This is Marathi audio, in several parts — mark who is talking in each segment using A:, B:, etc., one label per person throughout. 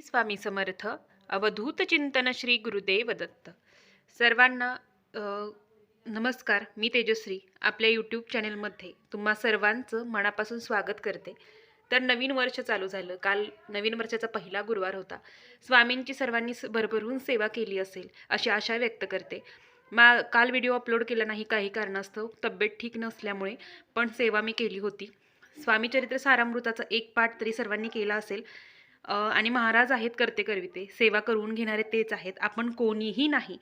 A: श्री स्वामी समर्थ अवधूत चिंतन श्री गुरुदेव दत्त. सर्वांना नमस्कार मी तेजश्री आपल्या यूट्यूब चॅनलमध्ये तुम्हा सर्वांचं मनापासून स्वागत करते. तर नवीन वर्ष चालू झालं. काल नवीन वर्षाचा पहिला गुरुवार होता. स्वामींची सर्वांनी भरभरून सेवा केली असेल अशी आशा व्यक्त करते. मा काल व्हिडिओ अपलोड केला नाही काही कारणास्तव तब्येत ठीक नसल्यामुळे पण सेवा मी केली होती. स्वामीचरित्र सारामृताचा एक पाठ तरी सर्वांनी केला असेल आणि महाराज आहेत करते करविते सेवा करून घेणारे तेच आहेत आपण कोणीही नाही.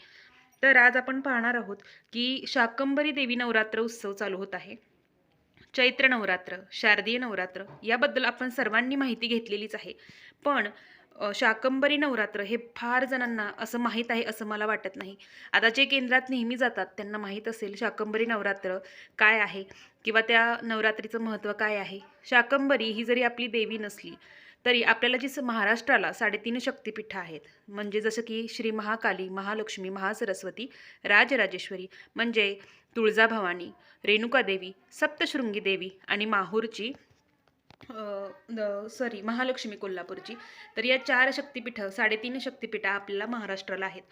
A: तर आज आपण पाहणार आहोत की शाकंबरी देवी नवरात्र उत्सव चालू होत आहे. चैत्र नवरात्र शारदीय नवरात्र याबद्दल आपण सर्वांनी माहिती घेतलेलीच आहे. पण शाकंबरी नवरात्र हे फार जणांना असं माहीत आहे असं मला वाटत नाही. आता जे केंद्रात नेहमी जातात त्यांना माहीत असेल शाकंबरी नवरात्र काय आहे किंवा त्या नवरात्रीचं महत्त्व काय आहे. शाकंबरी ही जरी आपली देवी नसली तरी आपल्याला जी महाराष्ट्राला साडेतीन शक्तिपीठं आहेत म्हणजे जसं की श्री महाकाली महालक्ष्मी महासरस्वती राजराजेश्वरी म्हणजे तुळजाभवानी रेणुकादेवी सप्तशृंगी देवी आणि माहूरची सॉरी महालक्ष्मी कोल्हापूरची तर या चार शक्तिपीठं साडेतीन शक्तिपीठं आपल्याला महाराष्ट्राला आहेत.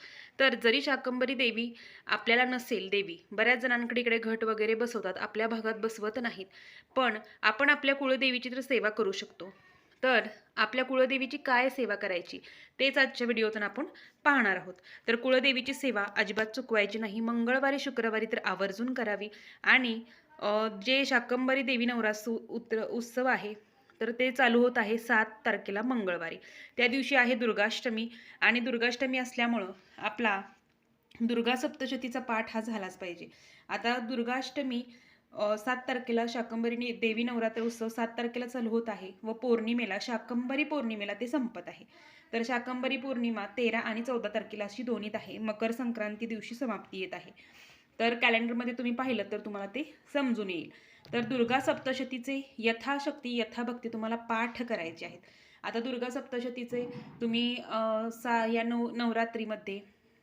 A: तर जरी शाकंबरी देवी आपल्याला नसेल देवी बऱ्याच जणांकडे इकडे घट वगैरे बसवतात आपल्या भागात बसवत नाहीत पण आपण आपल्या कुळदेवीची तर सेवा करू शकतो. तर आपल्या कुळदेवीची काय सेवा करायची तेच आजच्या व्हिडिओतून आपण पाहणार आहोत. तर कुळदेवीची सेवा अजिबात चुकवायची नाही. मंगळवारी शुक्रवारी तर आवर्जून करावी. आणि जे शाकंबरी देवी नवरासू उत्र उत्सव आहे तर ते चालू होत आहे सात तारखेला मंगळवारी. त्या दिवशी आहे दुर्गाष्टमी आणि दुर्गाष्टमी असल्यामुळं आपला दुर्गा सप्तशतीचा पाठ हा झालाच पाहिजे. आता दुर्गाष्टमी सात तारखेला शाकंबरी देवी नवरात्र उत्सव सात तारखेला चालू होत आहे व पौर्णिमेला शाकंबरी पौर्णिमेला ते संपत आहे. तर शाकंबरी पौर्णिमा तेरा आणि चौदा तारखेला अशी दोन्हीत आहे मकर संक्रांती दिवशी समाप्ती येत आहे. तर कॅलेंडरमध्ये तुम्ही पाहिलं तर तुम्हाला ते समजून येईल. तर दुर्गा सप्तशतीचे यथाशक्ती यथाभक्ती तुम्हाला पाठ करायचे आहेत. आता दुर्गा सप्तशतीचे तुम्ही सा या नव नवरात्रीमध्ये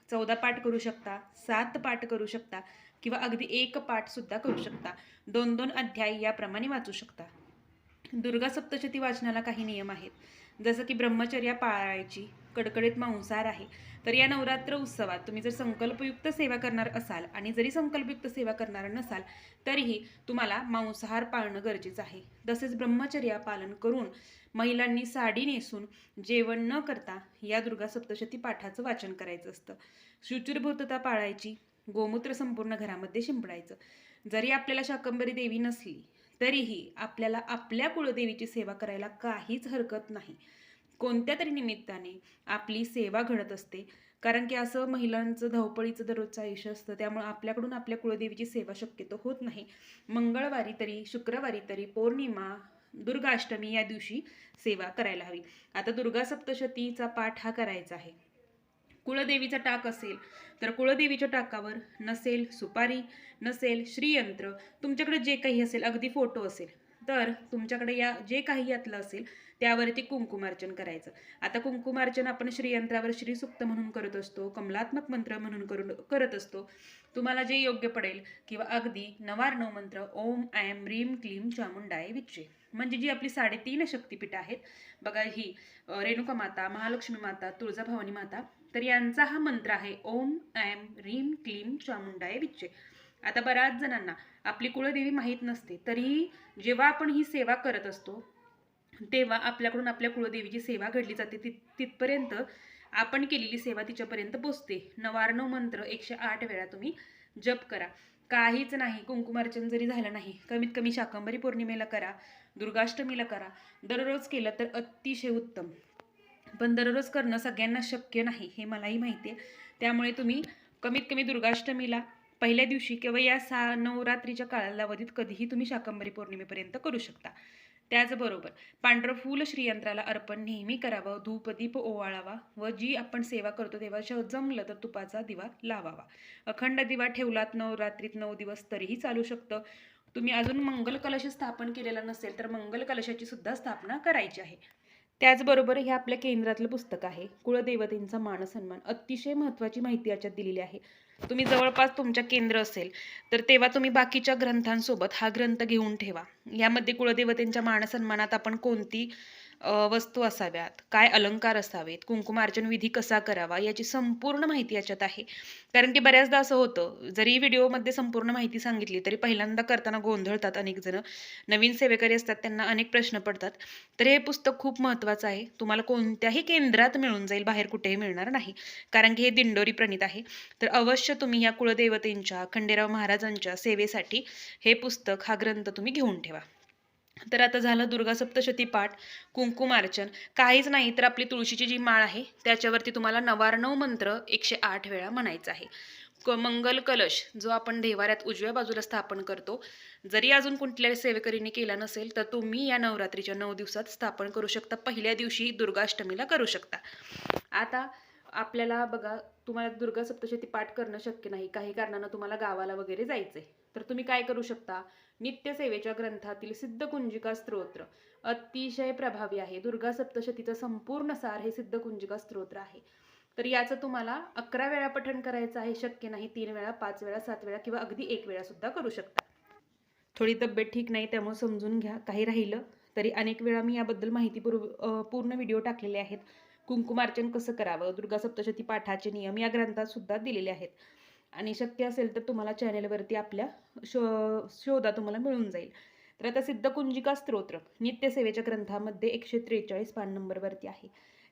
A: चौदा पाठ करू शकता सात पाठ करू शकता. किंवा अगदी एक पाठसुद्धा करू शकता. दोन दोन अध्याय याप्रमाणे वाचू शकता. दुर्गा सप्तशती वाचनाला काही नियम आहेत. जसं की ब्रह्मचर्या पाळायची कडकडीत मांसाहार आहे. तर या नवरात्र उत्सवात तुम्ही जर संकल्पयुक्त सेवा करणार असाल आणि जरी संकल्पयुक्त सेवा करणार नसाल तरीही तुम्हाला मांसाहार पाळणं गरजेचं आहे. तसेच ब्रह्मचर्या पालन करून महिलांनी साडी नेसून जेवण न करता या दुर्गा सप्तशती पाठाचं वाचन करायचं असतं. शुचिरभूतता पाळायची गोमूत्र संपूर्ण घरामध्ये शिंपडायचं. जरी आपल्याला शाकंबरी देवी नसली तरीही आपल्याला आपल्या कुळदेवीची सेवा करायला काहीच हरकत नाही. कोणत्या तरी निमित्ताने आपली सेवा घडत असते. कारण की असं महिलांचं धावपळीचं दररोजचं आयुष्य असतं. त्यामुळे आपल्याकडून आपल्या कुळदेवीची सेवा शक्यतो होत नाही. मंगळवारी तरी शुक्रवारी तरी पौर्णिमा दुर्गाष्टमी या दिवशी सेवा करायला हवी. आता दुर्गा सप्तशतीचा पाठ हा करायचा आहे. कुळदेवीचा टाक असेल तर कुळदेवीच्या टाकावर नसेल सुपारी नसेल श्रीयंत्र तुमच्याकडे जे काही असेल अगदी फोटो असेल तर तुमच्याकडे या जे काही यातलं असेल त्यावरती कुंकुमार्चन करायचं. आता कुंकुमार्चन आपण श्रीयंत्रावर श्रीसुक्त म्हणून करत असतो कमलात्मक मंत्र म्हणून करून करत असतो. तुम्हाला जे योग्य पडेल किंवा अगदी नवार्णव मंत्र ओम ॲम रीम क्लीम चामुंडाय विच्चे. म्हणजे जी आपली साडेतीन शक्तिपीठ आहेत बघा ही रेणुका माता महालक्ष्मी माता तुळजाभवानी माता तर यांचा हा मंत्र आहे ओम ऐम रीम क्लीम चामुंडाय विच्चे. आता बऱ्याच जणांना आपली कुळदेवी माहीत नसते तरीही जेव्हा आपण ही सेवा करत असतो तेव्हा आपल्याकडून आपल्या कुळदेवीची सेवा घडली जाते. तित तिथपर्यंत आपण केलेली सेवा तिच्यापर्यंत पोचते. नवारणव मंत्र एकशे आठ वेळा तुम्ही जप करा. काहीच नाही कुंकुमार्चन जरी झालं नाही कमीत कमी शाकंबरी पौर्णिमेला करा दुर्गाष्टमीला करा. दररोज केलं तर अतिशय उत्तम. पण दररोज करणं सगळ्यांना शक्य नाही हे मलाही माहिती आहे. त्यामुळे तुम्ही कमीत कमी दुर्गाष्टमीला पहिल्या दिवशी किंवा या सा नवरात्रीच्या कालावधीत कधीही तुम्ही शाकंबरी पौर्णिमेपर्यंत करू शकता. त्याचबरोबर पांढरं फूल श्रीयंत्राला अर्पण नेहमी करावं धूपदीप ओवाळावा व जी आपण सेवा करतो तेव्हा श- जमलं तर तुपाचा दिवा लावावा. अखंड दिवा ठेवलात नवरात्रीत नऊ दिवस तरीही चालू शकतं. तुम्ही अजून मंगल कलश स्थापन केलेला नसेल तर मंगल कलशाची सुद्धा स्थापना करायची आहे. त्याचबरोबर हे आपल्या केंद्रातलं पुस्तक आहे. कुळदेवतेंचा मानसन्मान. अतिशय महत्त्वाची माहिती याच्यात दिलेली आहे. तुम्ही जवळपास तुमच्या केंद्र असेल तर तेव्हा तुम्ही बाकीच्या ग्रंथांसोबत हा ग्रंथ घेऊन ठेवा. यामध्ये कुळदेवतेंच्या मानसन्मानात आपण कोणती वस्तू असाव्यात काय अलंकार असावेत कुंकुमार्चन विधी कसा करावा याची संपूर्ण माहिती याच्यात आहे. कारण की बऱ्याचदा असं होतं जरी व्हिडिओमध्ये संपूर्ण माहिती सांगितली तरी पहिल्यांदा करताना गोंधळतात अनेक जण. नवीन सेवेकरी असतात त्यांना अनेक प्रश्न पडतात. तर हे पुस्तक खूप महत्त्वाचं आहे. तुम्हाला कोणत्याही केंद्रात मिळून जाईल बाहेर कुठेही मिळणार नाही. कारण की हे दिंडोरी प्रणित आहे. तर अवश्य तुम्ही या कुळदेवतेंच्या खंडेराव महाराजांच्या सेवेसाठी हे पुस्तक हा ग्रंथ तुम्ही घेऊन ठेवा. तर आता झालं दुर्गा सप्तशती पाठ कुंकुमार्चन काहीच नाही तर आपली तुळशीची जी माळ आहे त्याच्यावरती तुम्हाला नवारणव मंत्र एकशे आठ वेळा म्हणायचा आहे. क मंगल कलश जो आपण देवाऱ्यात उजव्या बाजूला स्थापन करतो जरी अजून कुठल्या सेवेकरीने केला नसेल तर तुम्ही या नवरात्रीच्या नऊ दिवसात स्थापन करू शकता. पहिल्या दिवशी दुर्गाष्टमीला करू शकता. आता आपल्याला बघा तुम्हाला दुर्गा सप्तशती पाठ करणं शक्य नाही. काही कारणानं तुम्हाला गावाला वगैरे जायचंय. तर तुम्ही काय करू शकता? नित्यसेवेच्या ग्रंथातील सिद्धकुंजिका स्तोत्र अतिशय प्रभावी आहे. दुर्गा सप्तशतीचं संपूर्ण सार हे सिद्धकुंजिका स्तोत्र आहे. तर याचं तुम्हाला अकरा वेळा पठण करायचं आहे. शक्य नाही तीन वेळा पाच वेळा सात वेळा किंवा अगदी एक वेळा सुद्धा करू शकता. थोडी तब्येत ठीक नाही त्यामुळे समजून घ्या. काही राहिलं तरी अनेक वेळा मी याबद्दल माहिती पूर्व पूर्ण व्हिडिओ टाकलेले आहेत. कुंकुमार्चन कसं करावं? दुर्गा सप्तशती पाठाचे नियम या ग्रंथात सुद्धा दिलेले आहेत. आणि शक्य असेल तर तुम्हाला चॅनेलवरती आपल्या शो शोधा तुम्हाला मिळून जाईल. तर आता सिद्धकुंजिका स्तोत्र नित्यसेवेच्या ग्रंथामध्ये एकशे त्रेचाळीस पान नंबरवरती आहे.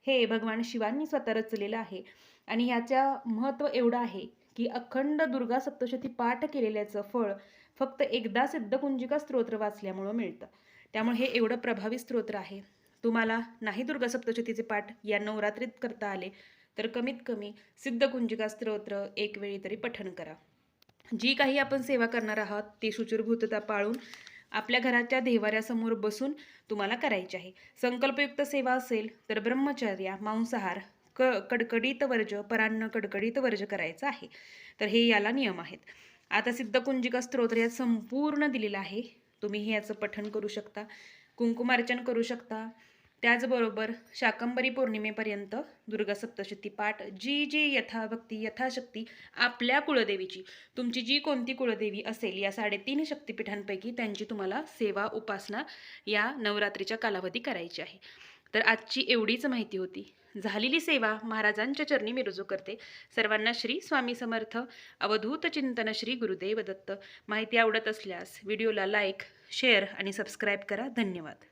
A: हे भगवान शिवांनी स्वतः रचलेलं आहे. आणि ह्याच्या महत्त्व एवढं आहे की अखंड दुर्गा सप्तशती पाठ केलेल्याचं फळ फक्त एकदा सिद्धकुंजिका स्तोत्र वाचल्यामुळं मिळतं. त्यामुळे हे एवढं प्रभावी स्तोत्र आहे. तुम्हाला नाही दुर्गा सप्तशतीचे पाठ या नवरात्रीत करता आले तर कमीत कमी सिद्धकुंजिका स्तोत्र एक वेळी तरी पठण करा. जी काही आपण सेवा करणार आहात ती शुचिरभूतता पाळून आपल्या घराच्या देवाऱ्यासमोर बसून तुम्हाला करायची आहे. संकल्पयुक्त सेवा असेल तर ब्रह्मचर्या मांसाहार क कडकडीत वर्ज परान्न कडकडीत वर्ज करायचं आहे. तर हे याला नियम आहेत. आता सिद्धकुंजिका स्तोत्र यात संपूर्ण दिलेलं आहे. तुम्ही हे याचं पठण करू शकता कुंकुमार्चन करू शकता त्याचबरोबर शाकंबरी पौर्णिमेपर्यंत दुर्गा सप्तशती पाठ जी जी यथाभक्ती यथाशक्ती आपल्या कुळदेवीची तुमची जी कोणती कुळदेवी असेल या साडेतीन शक्तिपीठांपैकी त्यांची तुम्हाला सेवा उपासना या नवरात्रीच्या कालावधी करायची आहे. तर आजची एवढीच माहिती होती. झालेली सेवा महाराजांच्या चरणी मी रुजू करते. सर्वांना श्री स्वामी समर्थ. अवधूत चिंतन श्री गुरुदेव दत्त माहिती आवडत असल्यास व्हिडिओला लाईक शेअर आणि सबस्क्राईब करा. धन्यवाद.